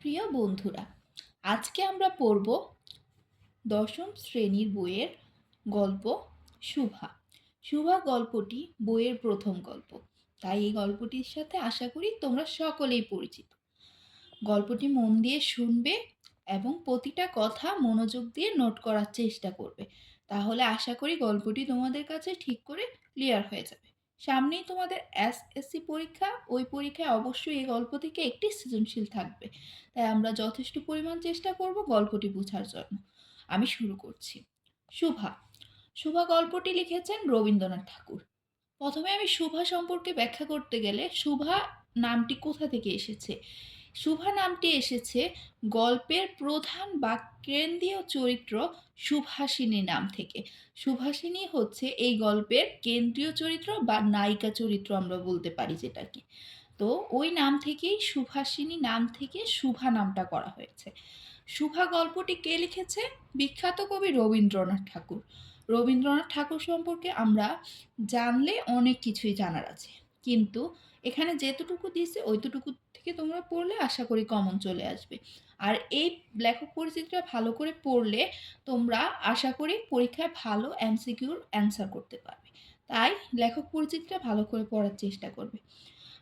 প্রিয় বন্ধুরা, আজকে আমরা পড়ব দশম শ্রেণির বইয়ের গল্প শুভা। শুভা গল্পটি বইয়ের প্রথম গল্প। তাই এই গল্পটির সাথে আশা করি তোমরা সকলেই পরিচিত। গল্পটি মন দিয়ে শুনবে এবং প্রতিটা কথা মনোযোগ দিয়ে নোট করার চেষ্টা করবে। তাহলে আশা করি গল্পটি তোমাদের কাছে ঠিক করে ক্লিয়ার হয়ে যাবে। সামনেই তোমাদের এস এসএসসি পরীক্ষা, ওই পরীক্ষায় অবশ্যই এই গল্প থেকে একটি সৃজনশীল থাকবে। তাই আমরা যথেষ্ট পরিমাণ চেষ্টা করব গল্পটি বোঝার জন্য। আমি শুরু করছি। শুভা। শুভা গল্পটি লিখেছেন রবীন্দ্রনাথ ঠাকুর। প্রথমে আমি শুভা সম্পর্কে ব্যাখ্যা করতে গেলে শুভা নামটি কোথা থেকে এসেছে? শুভা নামটি এসেছে গল্পের প্রধান বা কেন্দ্রীয় চরিত্র সুভাষিনী নাম থেকে। সুভাষিনী হচ্ছে এই গল্পের কেন্দ্রীয় চরিত্র বা নায়িকা চরিত্র আমরা বলতে পারি যেটাকে। তো ওই নাম থেকেই সুভাষিনী নাম থেকে শুভা নামটা করা হয়েছে। শুভা গল্পটি কে লিখেছে? বিখ্যাত কবি রবীন্দ্রনাথ ঠাকুর। রবীন্দ্রনাথ ঠাকুর সম্পর্কে আমরা জানলে অনেক কিছুই জানার আছে। কিন্তু এখানে যেতটুকু দিয়েছে ওইটুকু থেকে তোমরা পড়লে আশা করি কমন চলে আসবে। আর এই লেখক পরিচিতিটা ভালো করে পড়লে তোমরা আশা করি পরীক্ষায় ভালো এমসিকিউর অ্যান্সার করতে পারবে। তাই লেখক পরিচিতিটা ভালো করে পড়ার চেষ্টা করবে।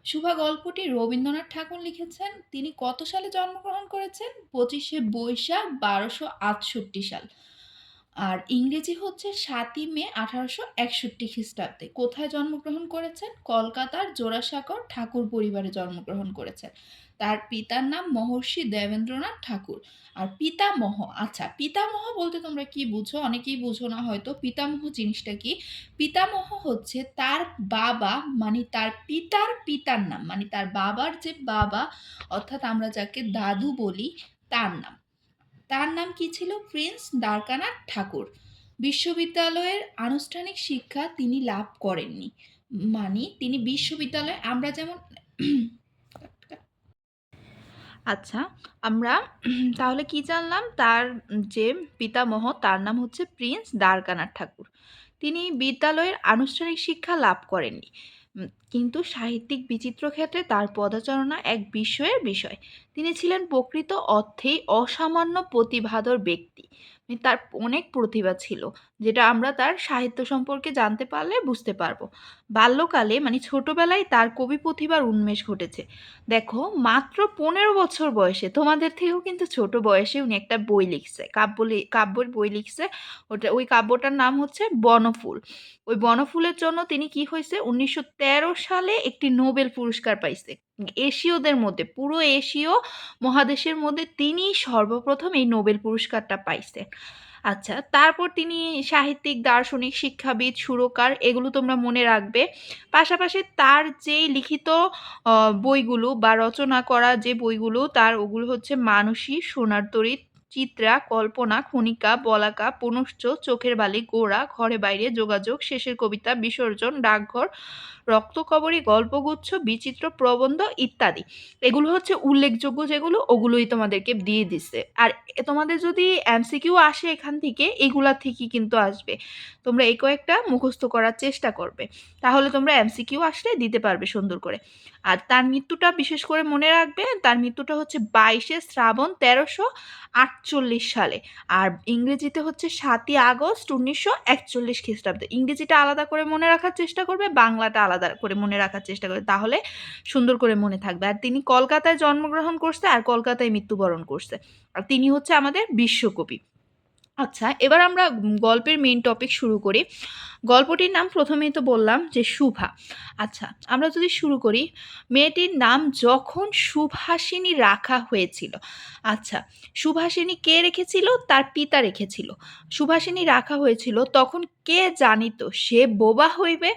শুভা গল্পটি রবীন্দ্রনাথ ঠাকুর লিখেছেন। তিনি কত সালে জন্মগ্রহণ করেছেন? পঁচিশে বৈশাখ বারোশো আটষট্টি সাল। আর ইংরেজি হচ্ছে সাতই মে আঠারোশো একষট্টি খ্রিস্টাব্দে। কোথায় জন্মগ্রহণ করেছেন? কলকাতার জোড়াসাঁকর ঠাকুর পরিবারে জন্মগ্রহণ করেছেন। তার পিতার নাম মহর্ষি দেবেন্দ্রনাথ ঠাকুর। আর পিতামহ আচ্ছা পিতামহ বলতে তোমরা কি বুঝো? অনেকেই বুঝো না হয়তো। পিতামহ জিনিসটা কি? পিতামহ হচ্ছে তার বাবা মানে তার পিতার পিতার নাম মানে তার বাবার যে বাবা, অর্থাৎ আমরা যাকে দাদু বলি, তার নাম। তার নাম কি ছিল? প্রিন্স দ্বারকানাথ ঠাকুর। বিশ্ববিদ্যালয়ের আনুষ্ঠানিক শিক্ষা তিনি লাভ করেননি। মানে তিনি বিশ্ববিদ্যালয়ে, আমরা যেমন আচ্ছা আমরা তাহলে কি জানলাম? তার যে পিতামহ, তার নাম হচ্ছে প্রিন্স দ্বারকানাথ ঠাকুর। তিনি বিদ্যালয়ের আনুষ্ঠানিক শিক্ষা লাভ করেননি। কিন্তু সাহিত্যিক বিচিত্র ক্ষেত্রে তার পদাচারণা এক বিস্ময়ের বিষয়। তিনি ছিলেন প্রকৃত অর্থেই অসামান্য প্রতিভাদর ব্যক্তি। তার অনেক প্রতিভা ছিল। যেটা আমরা তার সাহিত্য সম্পর্কে জানতে পারলে বুঝতে পারব। বাল্যকালে মানে ছোটবেলায় তার কবি প্রতিভার উন্মেষ ঘটেছে। দেখো, মাত্র পনেরো বছর বয়সে, তোমাদের থেকেও কিন্তু ছোট বয়সে উনি একটা বই লিখছে, কাব্য কাব্যের বই লিখছে। ওটা, ওই কাব্যটার নাম হচ্ছে বনফুল। ওই বনফুলের জন্য তিনি কি হয়েছে? উনিশশো তেরো সালে একটি নোবেল পুরস্কার পাইছে। এশীয়দের মধ্যে, পুরো এশীয় মহাদেশের মধ্যে তিনি সর্বপ্রথম এই নোবেল পুরস্কারটা পাইছে আচ্ছা তারপর তিনি সাহিত্যিক, দার্শনিক, শিক্ষাবিদ, সুরকার, এগুলো তোমরা মনে রাখবে। পাশাপাশি তার যে লিখিত বইগুলো বা রচনা করা যে বইগুলো, তার ওগুলো হচ্ছে মানসী, সোনার তরিত চিত্রা, কল্পনা, খনিকা, বলাকা, পুনশ্চ চোখের বালি গোড়া ঘরে বাইরে যোগাযোগ, শেষের কবিতা, বিসর্জন, ডাকঘর, রক্তকবরী, গল্পগুচ্ছ, বিচিত্র প্রবন্ধ ইত্যাদি। এগুলো হচ্ছে উল্লেখযোগ্য যেগুলো, ওগুলোই তোমাদেরকে দিয়ে দিচ্ছে আর তোমাদের যদি এমসিকিউ আসে এখান থেকে, এগুলা থেকেই কিন্তু আসবে। তোমরা এই কয়েকটা মুখস্থ করার চেষ্টা করবে। তাহলে তোমরা এমসিকিউ আসলে দিতে পারবে সুন্দর করে। আর তার মৃত্যুটা বিশেষ করে মনে রাখবে, তার মৃত্যুটা হচ্ছে বাইশে শ্রাবণ তেরোশো আটচল্লিশ সালে। আর ইংরেজিতে হচ্ছে সাতই আগস্ট উনিশশো একচল্লিশ খ্রিস্টাব্দে। ইংরেজিটা আলাদা করে মনে রাখার চেষ্টা করবে, বাংলাটা আলাদা করে মনে রাখার চেষ্টা করবে, তাহলে সুন্দর করে মনে থাকবে। আর তিনি কলকাতায় জন্মগ্রহণ করছে আর কলকাতায় মৃত্যুবরণ করছে। আর তিনি হচ্ছে আমাদের বিশ্বকবি। আচ্ছা এবার আমরা গল্পের মেইন টপিক শুরু করি। গল্পটির নাম প্রথমেই তো বললাম যে শুভা। আচ্ছা আমরা যদি শুরু করি, মেয়েটির নাম যখন সুভাষিনী রাখা হয়েছিল। আচ্ছা সুভাষিনী কে রেখেছিল? তার পিতা রেখেছিল। সুভাষিনী রাখা হয়েছিল, তখন কে জানিত সে বোবা হইবে?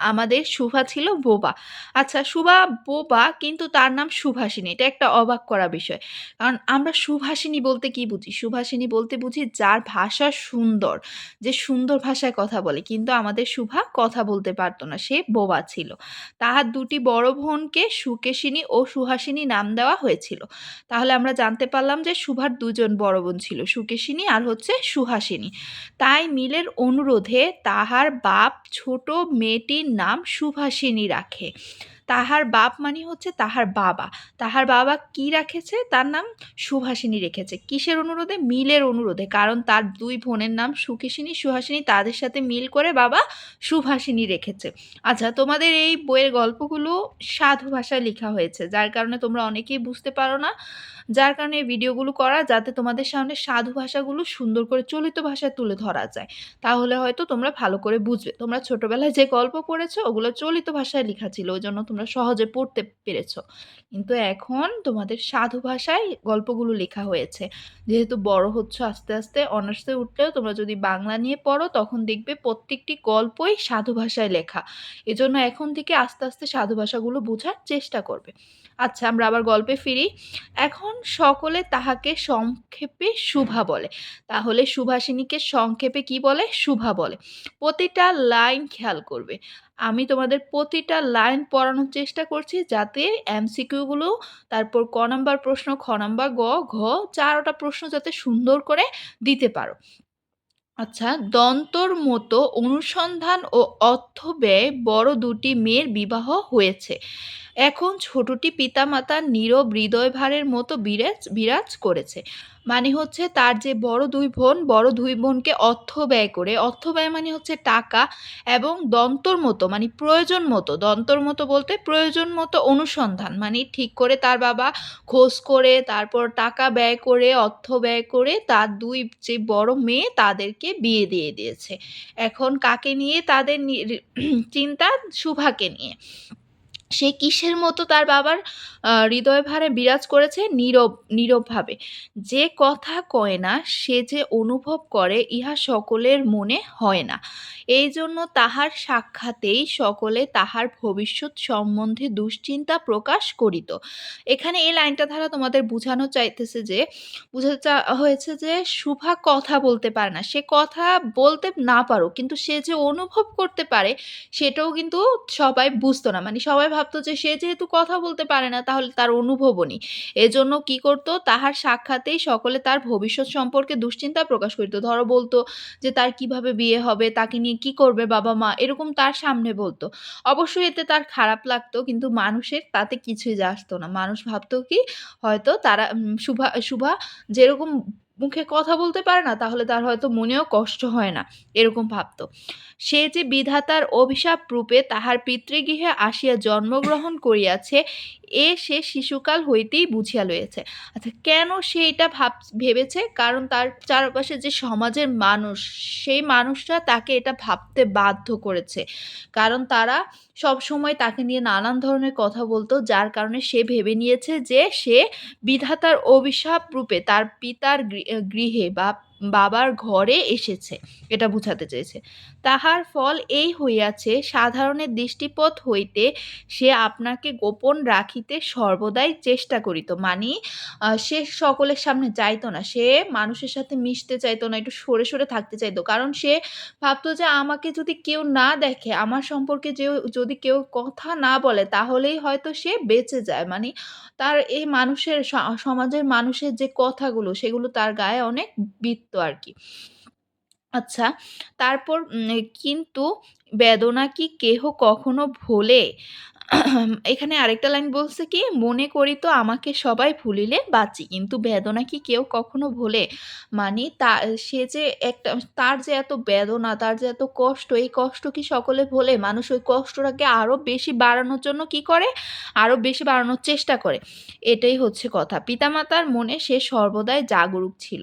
আমাদের শুভা ছিল বোবা। আচ্ছা শুভা বোবা কিন্তু তার নাম সুভাষিনী। এটা একটা অবাক করা বিষয়। কারণ আমরা সুভাষিনী বলতে কি বুঝি? সুভাষিনী বলতে বুঝি যার ভাষা সুন্দর, যে সুন্দর ভাষায় কথা বলে। কিন্তু আমাদের শুভা কথা বলতে পারতো না, সে বোবা ছিল। তাহার দুটি বড় বোনকে সুকেশিনী ও সুহাসিনী নাম দেওয়া হয়েছিল। তাহলে আমরা জানতে পারলাম যে শুভার দুজন বড় বোন ছিল, সুকেশিনী আর হচ্ছে সুহাসিনী। তাই মিলের অনুরোধে তাহার বাপ ছোট মেয়েটির নাম সুভাষিনী রাখে। তাহার বাপ মানে হচ্ছে তাহার বাবা। তাহার বাবা কি রাখেছে? তার নাম সুভাষিনী রেখেছে। কিসের অনুরোধে? মিলের অনুরোধে। কারণ তার দুই বোনের নাম সুকেশিনী সুহাসিনী তাদের সাথে মিল করে বাবা সুভাষিনী রেখেছে। আচ্ছা তোমাদের এই বইয়ের গল্পগুলো সাধু ভাষায় লেখা হয়েছে। যার কারণে তোমরা অনেকেই বুঝতে পারো না। যার কারণে এই ভিডিওগুলো করা, যাতে তোমাদের সামনে সাধু ভাষাগুলো সুন্দর করে চলিত ভাষায় তুলে ধরা যায়। তাহলে হয়তো তোমরা ভালো করে বুঝবে। তোমরা ছোটবেলায় যে গল্প পড়েছো, ওগুলো চলিত ভাষায় লেখা ছিল। ওই জন্য তোমরা সহজে পড়তে পেরেছ। কিন্তু এখন তোমাদের সাধু ভাষায় গল্পগুলো লেখা হয়েছে। যেহেতু বড় হচ্ছ আস্তে আস্তে অনার্সে উঠলেও তোমরা যদি বাংলা নিয়ে পড়ো, তখন দেখবে প্রত্যেকটি গল্পই সাধু ভাষায় লেখা। এজন্য এখন থেকে আস্তে আস্তে সাধু ভাষাগুলো বোঝার চেষ্টা করবে। আচ্ছা আমরা আবার গল্পে ফিরি। এখন সকলে তাহাকে সংক্ষেপে শুভা বলে। তাহলে সুভাষিনীকে সংক্ষেপে কি বলে? শুভা বলে। প্রতিটা লাইন খেয়াল করবে। আমি তোমাদের প্রতিটা লাইন পড়ানোর চেষ্টা করছি যাতে এমসিকিউগুলো, তারপর ক নাম্বার প্রশ্ন, খ নাম্বার গ, ঘ, চারোটা প্রশ্ন যাতে সুন্দর করে দিতে পারো। আচ্ছা দন্তর মতো অনুসন্ধান ও অর্থ ব্যয় বড় দুটি মেয়ের বিবাহ হয়েছে। এখন ছোটটি পিতামাতার নীরব হৃদয় ভারের মতো বিরাজ বিরাজ করেছে। মানে হচ্ছে তার যে বড় দুই বোন, বড় দুই বোনকে অর্থ ব্যয় করে। অর্থ ব্যয় মানে হচ্ছে টাকা এবং দন্তর মতো মানে প্রয়োজন মতো। দন্তর মতো বলতে প্রয়োজন মতো অনুসন্ধান মানে ঠিক করে তার বাবা খোঁজ করে, তারপর টাকা ব্যয় করে, অর্থ ব্যয় করে তার দুই যে বড় মেয়ে তাদেরকে বিয়ে দিয়ে দিয়েছে। এখন কাকে নিয়ে তাদের চিন্তা? শুভাকে নিয়ে। সে কিসের মতো তার বাবার হৃদয় ভারে বিরাজ করেছে? নীরব, নীরবভাবে। যে কথা কয় না, সে যে অনুভব করে, ইহা সকলের মনে হয় না। এই জন্য তাহার সাক্ষাতেই সকলে তাহার ভবিষ্যৎ সম্বন্ধে দুশ্চিন্তা প্রকাশ করিত। এখানে এই লাইনটা দ্বারা তোমাদের বোঝানো চাইতেছে যে, বোঝাতে হয়েছে যে শুভা কথা বলতে পারে না। সে কথা বলতে না পারো কিন্তু সে যে অনুভব করতে পারে, সেটাও কিন্তু সবাই বুঝতো না। মানে সবাই ভাবতো যে সে যেহেতু কথা বলতে পারে না, তাহলে তার অনুভবও নেই। এজন্য কি করতো? তাহার সাক্ষাতেই সকলে তার ভবিষ্যৎ সম্পর্কে দুশ্চিন্তা প্রকাশ করিত। ধরো বলতো যে তার কীভাবে বিয়ে হবে, তাকে নিয়ে কি করবে বাবা মা, এরকম তার সামনে বলতো। অবশ্যই এতে তার খারাপ লাগতো, কিন্তু মানুষের তাতে কিছুই আসতো না। মানুষ ভাবতো কি, হয়তো তারা শুভা শুভা যেরকম মুখে কথা বলতে পারে না, তাহলে তার হয়তো মনেও কষ্ট হয় না, এরকম ভাবত। সে যে বিধাতার অভিশাপ রূপে তাহার পিতৃগৃহে আসিয়া জন্মগ্রহণ করিয়াছে এ সে শিশুকাল হইতেই বুঝিয়া লইয়াছে। আচ্ছা কেন সে এটা ভাব, ভেবেছে? কারণ তার চারপাশে যে সমাজের মানুষ, সেই মানুষরা তাকে এটা ভাবতে বাধ্য করেছে। কারণ তারা সব সময় তাকে নিয়ে নানান ধরনের কথা বলতো, যার কারণে সে ভেবে নিয়েছে যে সে বিধাতার অভিশাপ রূপে তার পিতার গৃহে বা বাবার ঘরে এসেছে, এটা বুঝাতে চেয়েছে। তাহার ফল এই হইয়াছে সাধারণের দৃষ্টিপথ হইতে সে আপনাকে গোপন রাখিতে সর্বদাই চেষ্টা করিত। মানে সে সকলের সামনে চাইতো না, সে মানুষের সাথে মিশতে চাইতো না, একটু সরে সরে থাকতে চাইতো। কারণ সে ভাবতো যে, আমাকে যদি কেউ না দেখে, আমার সম্পর্কে যে, যদি কেউ কথা না বলে, তাহলেই হয়তো সে বেঁচে যায়। মানে তার এই মানুষের সমাজের মানুষের যে কথাগুলো, সেগুলো তার গায়ে অনেক বৃত্ত আর কি। আচ্ছা তারপর কিন্তু বেদনা কি কেহ কখনো ভোলে? এখানে আরেকটা লাইন বলছে কি, মনে করি তো আমাকে সবাই ভুলিলে বাঁচি, কিন্তু বেদনা কি কেউ কখনো ভোলে? মানে তা, সে যে একটা, তার যে এত বেদনা, তার যে এত কষ্ট, এই কষ্ট কি সকলে ভোলে? মানুষ ওই কষ্টটাকে আরও বেশি বাড়ানোর জন্য কি করে? আরও বেশি বাড়ানোর চেষ্টা করে। এটাই হচ্ছে কথা। পিতামাতার মনে সে সর্বদাই জাগরুক ছিল।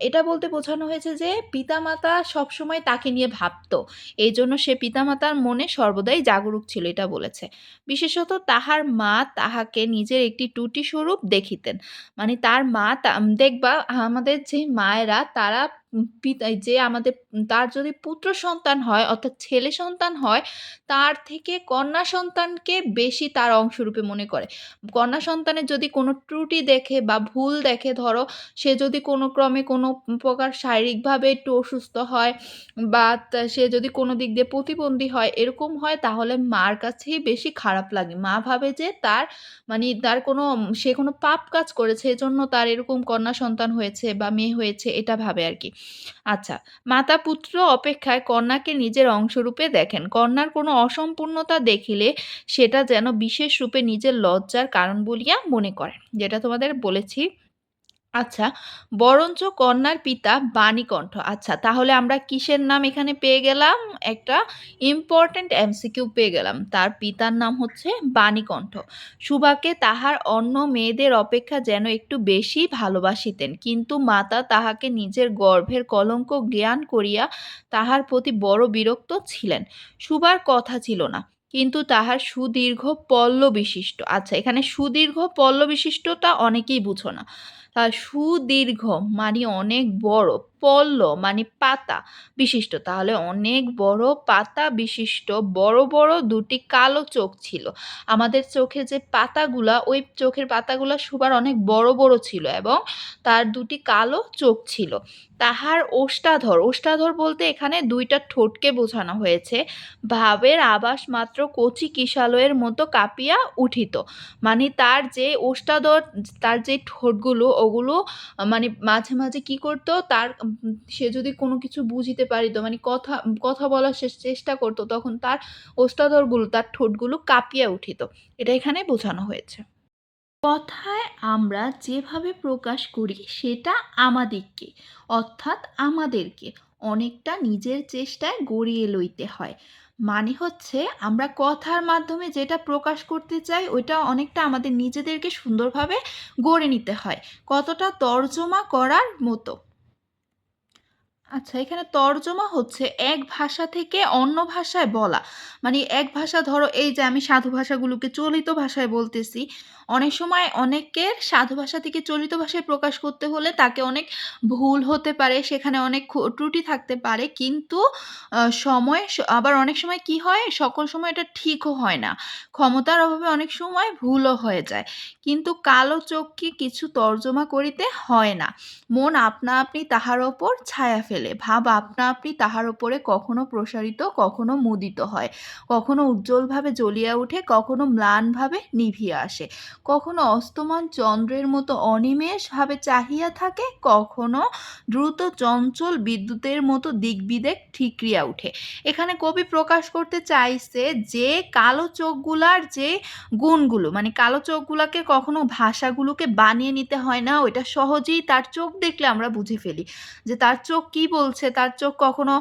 এটা বলতে বোঝানো হয়েছে যে, পিতামাতা সবসময় তাকে নিয়ে ভাবতো। এই জন্য সে পিতামাতার মনে সর্বদাই জাগরুক ছিল, এটা বলেছে। বিশেষত তাহার মা তাহাকে নিজের একটি টুটি স্বরূপ দেখিতেন। মানে তার মা দেখবা আমাদের যে মায়েরা তারা পিতা, যে আমাদের তার যদি পুত্র সন্তান হয় অর্থাৎ ছেলে সন্তান হয়, তার থেকে কন্যা সন্তানকে বেশি তার অংশরূপে মনে করে। কন্যা সন্তানের যদি কোনো ত্রুটি দেখে বা ভুল দেখে, ধরো সে যদি কোনো ক্রমে কোনো প্রকার শারীরিকভাবে একটু অসুস্থ হয় বা সে যদি কোনো দিক দিয়ে প্রতিবন্ধী হয়, এরকম হয়, তাহলে মার কাছেই বেশি খারাপ লাগে। মা ভাবে যে তার মানে তার কোনো সে কোনো পাপ কাজ করেছে, এজন্য তার এরকম কন্যা সন্তান হয়েছে বা মেয়ে হয়েছে, এটা ভাবে আর কি। আচ্ছা মাতা পুত্র অপেক্ষায় কন্যাকে নিজের অংশরূপে দেখেন। কন্যার কোনো অসম্পূর্ণতা দেখিলে সেটা যেন বিশেষ রূপে নিজের লজ্জার কারণ বলিয়া মনে করেন, যেটা তোমাদের বলেছি। আচ্ছা বরঞ্চ কন্যার পিতা বাণীকণ্ঠ আচ্ছা তাহলে আমরা কিসের নাম এখানে পেয়ে গেলাম? একটা ইম্পর্ট্যান্ট এমসিকিউ পেয়ে গেলাম। তার পিতার নাম হচ্ছে বাণীকণ্ঠ সুভাকে তাহার অন্য মেয়েদের অপেক্ষা যেন একটু বেশি ভালোবাসিতেন। কিন্তু মাতা তাহাকে নিজের গর্ভের কলঙ্ক জ্ঞান করিয়া তাহার প্রতি বড় বিরক্ত ছিলেন। সুভার কথা ছিল না, কিন্তু তাহার সুদীর্ঘ পল্ল বিশিষ্ট আচ্ছা এখানে সুদীর্ঘ পল্ল বিশিষ্টটা অনেকেই বুঝো না। সুদীর্ঘ মানে অনেক বড়, পল্ল মানে পাতা বিশিষ্ট। তাহলে অনেক বড় পাতা বিশিষ্ট, বড় বড় দুটি কালো চোখ ছিল। আমাদের চোখে যে পাতাগুলা, ওই চোখের পাতাগুলা সুবার অনেক বড় বড় ছিল এবং তার দুটি কালো চোখ ছিল। তাহার ওষ্ঠাধর ওষ্ঠাধর বলতে এখানে দুইটা ঠোঁটকে বোঝানো হয়েছে। ভাবের আবাস মাত্র কচি কিশালয়ের মতো কাঁপিয়া উঠিত। মানে তার যে ওষ্ঠাধর তার যে ঠোঁটগুলো ওগুলো মানে মাঝে মাঝে কি করতো, তার সে যদি কোনো কিছু বুঝিতে পারিত মানে কথা কথা বলার চেষ্টা করতো, তখন তার ওষ্ঠাধরগুলো তার ঠোঁটগুলো কাঁপিয়া উঠিত। এটা এখানে বোঝানো হয়েছে। কথায় আমরা যেভাবে প্রকাশ করি, সেটা আমাদিগকে, অর্থাৎ আমাদেরকে, অনেকটা নিজের চেষ্টায় গড়িয়ে লইতে হয়। মানে হচ্ছে আমরা কথার মাধ্যমে যেটা প্রকাশ করতে চাই, ওইটা অনেকটা আমাদের নিজেদেরকে সুন্দরভাবে গড়ে নিতে হয়। কতটা তর্জমা করার মতো। আচ্ছা এখানে তর্জমা হচ্ছে এক ভাষা থেকে অন্য ভাষায় বলা। মানে এক ভাষা ধরো এই যে আমি সাধু ভাষাগুলোকে চলিত ভাষায় বলতেছি, অনেক সময় অনেকের সাধু ভাষা থেকে চলিত ভাষায় প্রকাশ করতে হলে তাকে অনেক ভুল হতে পারে, সেখানে অনেক ত্রুটি থাকতে পারে। কিন্তু সময় আবার অনেক সময় কি হয়? সকল সময় এটা ঠিকও হয় না। ক্ষমতার অভাবে অনেক সময় ভুলও হয়ে যায়। কিন্তু কালো চোখকে কিছু তর্জমা করিতে হয় না। মন আপনা আপনি তাহার ওপর ছায়া ফেলে ভাব আপনা আপনি তাহার ওপরে কখনো প্রসারিত, কখনো মুদিত হয়। কখনো উজ্জ্বলভাবে জ্বলিয়া ওঠে কখনো ম্লানভাবে নিভিয়া আসে। কখনো অস্তমান চন্দ্রের মতো অনিমেষভাবে চাহিয়া থাকে, কখনো দ্রুত চঞ্চল বিদ্যুতের মতো দিকবিদেক ঠিকরিয়া উঠে। এখানে কবি প্রকাশ করতে চাইছে যে, কালো চোখগুলার যে গুণগুলো মানে কালো চোখগুলোকে কখনো ভাষাগুলোকে বানিয়ে নিতে হয় না, ওইটা সহজেই তার চোখ দেখলে আমরা বুঝে ফেলি। যে তার চোখ কি বলছে, তার চোখ কখনো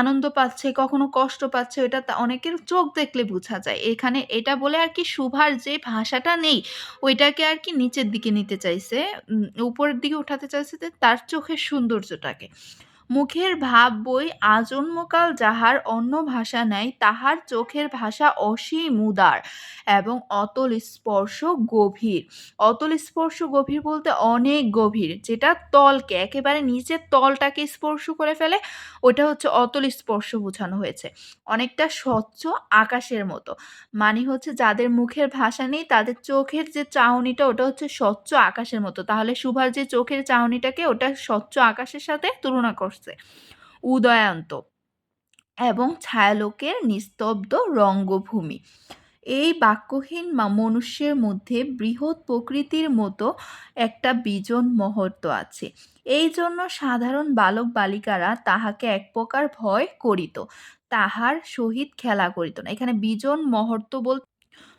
আনন্দ পাচ্ছে, কখনো কষ্ট পাচ্ছে ওটা অনেকের চোখ দেখলে বোঝা যায়। এখানে এটা বলে আর কি সুভার যে ভাষাটা নেই, ওইটাকে আর কি নিচের দিকে নিতে চাইছে উপরের দিকে উঠাতে চাইছে তার চোখের সৌন্দর্যটাকে। মুখের ভাব বই আজন্মকাল যাহার অন্য ভাষা নাই, তাহার চোখের ভাষা অসীম উদার এবং অতল স্পর্শ গভীর। অতল স্পর্শ গভীর বলতে অনেক গভীর, যেটা তলকে, একেবারে নিচের তলটাকে স্পর্শ করে ফেলে, ওটা হচ্ছে অতল স্পর্শ বোঝানো হয়েছে। অনেকটা স্বচ্ছ আকাশের মতো। মানে হচ্ছে যাদের মুখের ভাষা নেই, তাদের চোখের যে চাহনিটা ওটা হচ্ছে স্বচ্ছ আকাশের মতো। তাহলে সুভার যে চোখের চাহনিটাকে ওটা স্বচ্ছ আকাশের সাথে তুলনা করছে। উদয়ান্ত এবং ছায়ালোকের নিস্তব্ধ রঙ্গভূমি। এই বাক্যহীন মনুষ্যের মধ্যে বৃহৎ প্রকৃতির মতো একটা বিজন মহত্ব আছে। এই জন্য সাধারণ বালক বালিকারা তাহাকে এক প্রকার ভয় করিত, তাহার সহিত খেলা করিত না। এখানে বিজন মহত্ব বল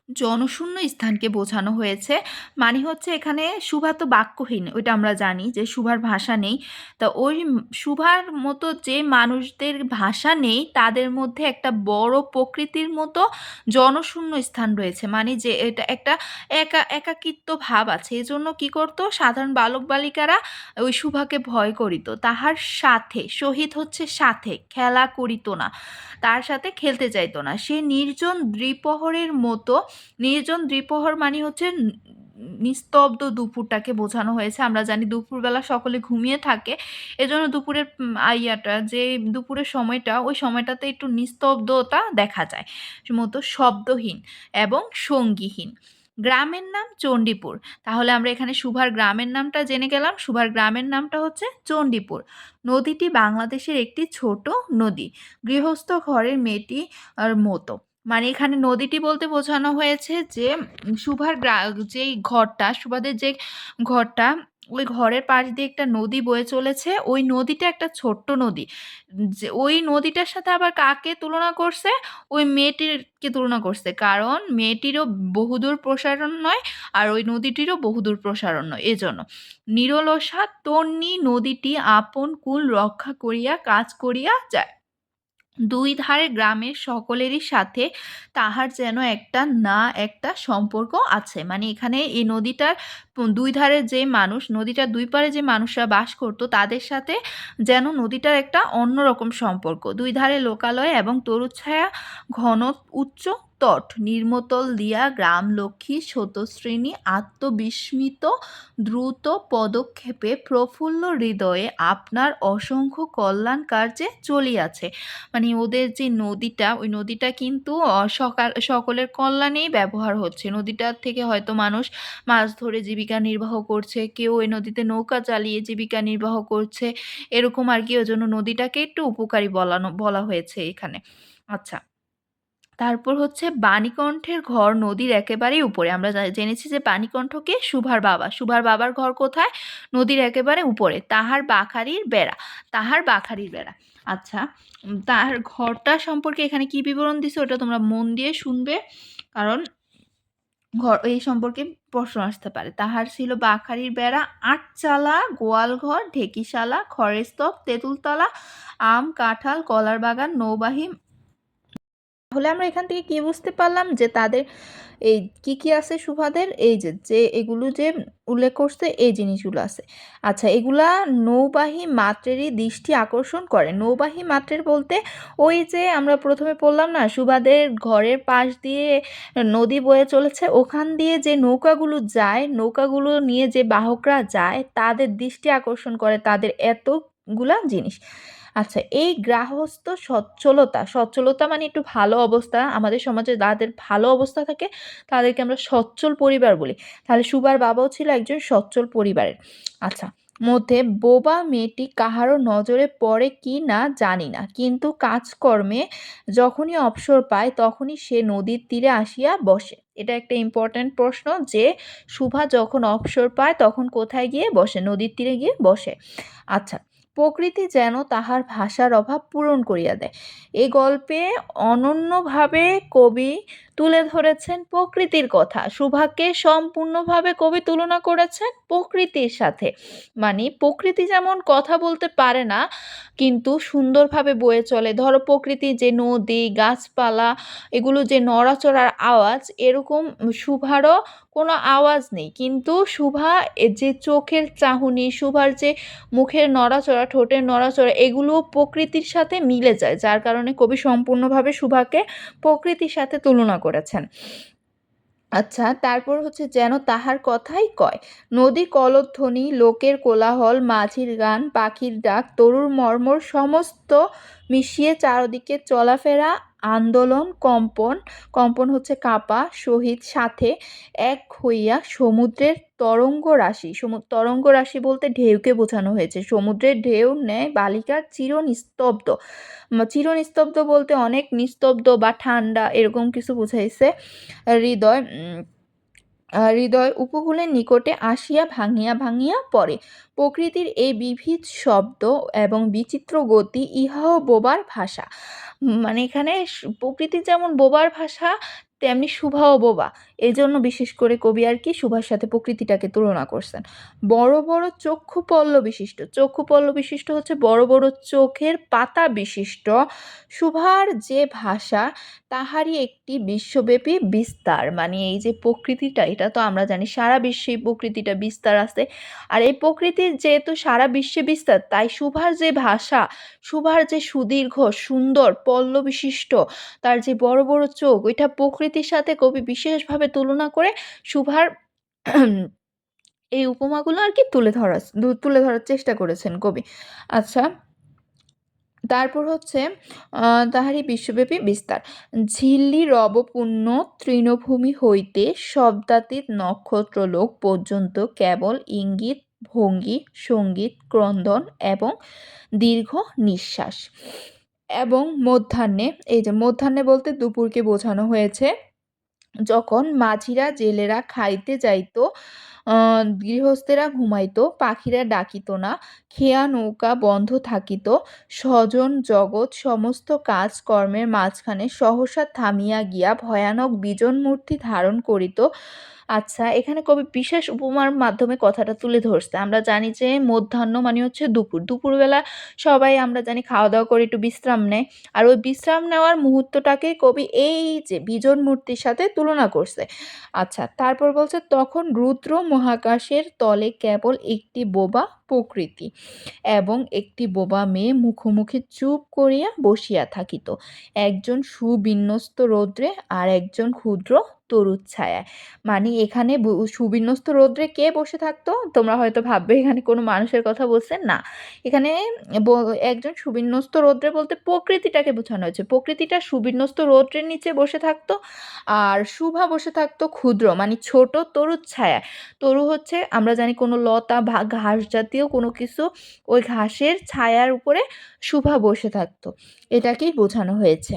জনশূন্য স্থানকে বোঝানো হয়েছে। মানে হচ্ছে এখানে সুভা তো বাক্যহীন, ওইটা আমরা জানি যে সুভার ভাষা নেই। তা ওই সুভার মতো যে মানুষদের ভাষা নেই, তাদের মধ্যে একটা বড় প্রকৃতির মতো জনশূন্য স্থান রয়েছে। মানে যে এটা একটা একা, একাকিত্ব ভাব আছে। এজন্য কি করতো? সাধারণ বালক বালিকারা ওই সুভাকে ভয় করিত। তাহার সাথে, শহীদ হচ্ছে সাথে, খেলা করিত না। তার সাথে খেলতে চাইতো না। সে নির্জন দ্বিপ্রহরের মতো নির্জন দ্বিপ্রহর মানে হচ্ছে নিস্তব্ধ দুপুরটাকে বোঝানো হয়েছে। আমরা জানি দুপুরবেলা সকলে ঘুমিয়ে থাকে। এজন্য দুপুরের আইয়াটা, যে দুপুরের সময়টা, ওই সময়টাতে একটু নিস্তব্ধতা দেখা যায়। মতো শব্দহীন এবং সঙ্গীহীন। গ্রামের নাম চণ্ডীপুর। তাহলে আমরা এখানে সুভার গ্রামের নামটা জেনে গেলাম। সুভার গ্রামের নামটা হচ্ছে চণ্ডীপুর। নদীটি বাংলাদেশের একটি ছোট নদী। গৃহস্থ ঘরের মেয়েটি মতো। মানে এখানে নদীটি বলতে বোঝানো হয়েছে যে সুভার যেই ঘরটা, সুভাদের যে ঘরটা, ওই ঘরের পাশ দিয়ে একটা নদী বয়ে চলেছে। ওই নদীটা একটা ছোট্ট নদী। যে, ওই নদীটার সাথে আবার কাকে তুলনা করছে? ওই মেয়েটিরকে তুলনা করছে। কারণ মেয়েটিরও বহুদূর প্রসারণ নয় আর ওই নদীটিরও বহুদূর প্রসারণ নয়। এজন্য নিরলসা তন্নি নদীটি আপন কুল রক্ষা করিয়া, কাজ করিয়া যায়। দুই ধারে গ্রামের সকলেরই সাথে তাহার যেন একটা না একটা সম্পর্ক আছে। মানে এখানে এই নদীটার দুই ধারে যে মানুষ, নদীটার দুই পারে যে মানুষরা বাস করত, তাদের সাথে যেন নদীটার একটা অন্যরকম সম্পর্ক। দুই ধারে লোকালয় এবং তরুচ্ছায়া ঘন উচ্চ তট, নির্মতল দিয়া গ্রাম লক্ষ্মী শতশ্রেণী আত্মবিস্মিত, দ্রুত পদক্ষেপে প্রফুল্ল হৃদয়ে আপনার অসংখ্য কল্যাণ কার্যে চলিয়াছে। মানে ওদের যে নদীটা, ওই নদীটা কিন্তু সকাল, সকলের কল্যাণেই ব্যবহার হচ্ছে। নদীটার থেকে হয়তো মানুষ মাছ ধরে জীবিকা নির্বাহ করছে, কেউ ওই নদীতে নৌকা চালিয়ে জীবিকা নির্বাহ করছে, এরকম আর কি, ওই জন্য নদীটাকে একটু উপকারী বলানো, বলা হয়েছে এখানে। আচ্ছা। তারপর হচ্ছে বাণীকণ্ঠের ঘর নদীর একেবারেই উপরে। আমরা জেনেছি যে বাণীকণ্ঠকে সুভার বাবা। সুভার বাবার ঘর কোথায়? নদীর একেবারে উপরে, তাহার বাখারির বেড়া, তাহার বাখারির বেড়া। আচ্ছা তার ঘরটা সম্পর্কে এখানে কি বিবরণ দিছে ওটা তোমরা মন দিয়ে শুনবে, কারণ ঘর, এই সম্পর্কে প্রশ্ন আসতে পারে। তাহার ছিল বাখারির বেড়া, আটচালা, গোয়ালঘর, ঢেকিশালা, খড়ের স্তব, তেঁতুলতলা, আম, কাঁঠাল, কলার বাগান নৌবাহী তাহলে আমরা এখান থেকে কি বুঝতে পারলাম যে তাদের এই কি কি আছে সুভাদের? এই যে যে এগুলো যে উল্লেখ করছে, এই জিনিসগুলো আছে। আচ্ছা এগুলা নৌবাহী মাত্রেরই দৃষ্টি আকর্ষণ করে। নৌবাহী মাত্রের বলতে ওই যে আমরা প্রথমে পড়লাম না সুবাদের ঘরের পাশ দিয়ে নদী বয়ে চলেছে, ওখান দিয়ে যে নৌকাগুলো যায়, নৌকাগুলো নিয়ে যে বাহকরা যায়, তাদের দৃষ্টি আকর্ষণ করে তাদের এতগুলা জিনিস। আচ্ছা এই গ্রাহস্থ সচ্ছলতা সচ্ছলতা মানে একটু ভালো অবস্থা। আমাদের সমাজে যাদের ভালো অবস্থা থাকে, তাদেরকে আমরা সচ্ছল পরিবার বলি। তাহলে সুবার বাবাও ছিল একজন সচ্ছল পরিবারের। আচ্ছা মধ্যে বোবা মেয়েটি কাহারও নজরে পড়ে কি না জানি না। কিন্তু কাজকর্মে যখনই অবসর পায়, তখনই সে নদীর তীরে আসিয়া বসে। এটা একটা ইম্পর্ট্যান্ট প্রশ্ন যে শুভা যখন অবসর পায়, তখন কোথায় গিয়ে বসে? নদীর তীরে গিয়ে বসে। আচ্ছা প্রকৃতি যেন তাহার ভাষার অভাব পূরণ করিয়া দেয়। এই গল্পে অনন্যভাবে কবি তুলে ধরেছেন প্রকৃতির কথা। সুভাকে সম্পূর্ণভাবে কবি তুলনা করেছেন প্রকৃতির সাথে। মানে প্রকৃতি যেমন কথা বলতে পারে না, কিন্তু সুন্দরভাবে বয়ে চলে। ধরো প্রকৃতি যে নদী, গাছপালা, এগুলো যে নড়াচড়ার আওয়াজ, এরকম সুভারও কোনো আওয়াজ নেই। কিন্তু শুভা যে চোখের চাহনি শুভার যে মুখের নড়াচড়া, ঠোঁটের নড়াচড়া, এগুলো প্রকৃতির সাথে মিলে যায়। যার কারণে কবি সম্পূর্ণভাবে শুভাকে প্রকৃতির সাথে তুলনা করেছেন। আচ্ছা তারপর হচ্ছে যেন তাহার কথাই কয়, নদী কলধ্বনি লোকের কোলাহল, মাঝির গান, পাখির ডাক, তরুর মর্মর সমস্ত মিশিয়ে চারদিকে চলাফেরা, আন্দোলন, কম্পন কম্পন হচ্ছে কাপা, শহীদ সাথে এক হইয়া সমুদ্রের তরঙ্গ রাশি তরঙ্গ রাশি বলতে ঢেউকে বোঝানো হয়েছে। সমুদ্রের ঢেউ নেয় বালিকার চির নিস্তব্ধ চির নিস্তব্ধ বলতে অনেক নিস্তব্ধ বা ঠান্ডা এরকম কিছু বুঝাইছে হৃদয়। হৃদয় উপকূলের নিকটে আসিয়া ভাঙিয়া ভাঙিয়া পড়ে। প্রকৃতির এই বিবিধ শব্দ এবং বিচিত্র গতি ইহাও বোবার ভাষা। মানে এখানে প্রকৃতি যেমন বোবার ভাষা, তেমনি শুভাও বোবা। এই জন্য বিশেষ করে কবি আর কি সুভার সাথে প্রকৃতিটাকে তুলনা করছেন। বড় বড় চক্ষু পল্ল বিশিষ্ট। চক্ষু পল্ল বিশিষ্ট হচ্ছে বড় বড় চোখের পাতা বিশিষ্ট। সুভার যে ভাষা, তাহারই একটি বিশ্বব্যাপী বিস্তার। মানে এই যে প্রকৃতিটা, এটা তো আমরা জানি সারা বিশ্বে প্রকৃতিটা বিস্তার আছে। আর এই প্রকৃতির যেহেতু সারা বিশ্বে বিস্তার, তাই সুভার যে ভাষা, সুভার যে সুদীর্ঘ, সুন্দর, পল্ল বিশিষ্ট, তার যে বড় বড় চোখ, ওইটা প্রকৃতির সাথে কবি বিশেষভাবে তুলনা করে শুভার এই উপমাগুলো আর কি তুলে ধরার তুলে ধরার চেষ্টা করেছেন কবি। আচ্ছা তারপর হচ্ছে তাহারই বিশ্বব্যাপী বিস্তার। ঝিল্লি রবপূর্ণ তৃণভূমি হইতে শব্দাতীত নক্ষত্রলোক পর্যন্ত কেবল ইঙ্গিত, ভঙ্গি, সংগীত, ক্রন্দন এবং দীর্ঘ নিঃশ্বাস এবং মধ্যাহ্নে, এই যে মধ্যাহ্নে বলতে দুপুরকে বোঝানো হয়েছে। যখন মাঝিরা জেলেরা খাইতে যাইত গৃহস্থেরা ঘুমাইত, পাখিরা ডাকিত না, খেয়া নৌকা বন্ধ থাকিত, স্বজন জগৎ সমস্ত কাজকর্মের মাঝখানে সহসা থামিয়া গিয়া ভয়ানক বিজন মূর্তি ধারণ করিত আচ্ছা এখানে কবি বিশেষ উপমার মাধ্যমে কথাটা তুলে ধরছে। আমরা জানি যে মধ্যাহ্ন মানে হচ্ছে দুপুর। দুপুরবেলা সবাই আমরা জানি খাওয়া দাওয়া করে একটু বিশ্রাম নেয়। আর ওই বিশ্রাম নেওয়ার মুহূর্তটাকে কবি এই যে বিজন মূর্তির সাথে তুলনা করছে। আচ্ছা তারপর বলছে, তখন রুদ্র মহাকাশের তলে কেবল একটি বোবা প্রকৃতি এবং একটি বোবা মেয়ে মুখোমুখি চুপ করিয়া বসিয়া থাকিত। একজন সুবিন্যস্ত রৌদ্রে আর একজন ক্ষুদ্র তরুচ্ছায়ায় মানে এখানে সুবিন্যস্ত রৌদ্রে কে বসে থাকতো? তোমরা হয়তো ভাববে, এখানে কোনো মানুষের কথা বলছে না। এখানে একজন সুবিন্যস্ত রৌদ্রে বলতে প্রকৃতিটাকে বোঝানো হয়েছে। প্রকৃতিটা সুবিন্যস্ত রৌদ্রের নিচে বসে থাকতো আর শুভা বসে থাকতো ক্ষুদ্র মানে ছোট তরুর তরু হচ্ছে, আমরা জানি কোনো লতা বা ঘাস জাতীয় কোনো কিছু ওই ঘাসের ছায়ার উপরে শুভা বসে থাকতো। এটাকেই বোঝানো হয়েছে।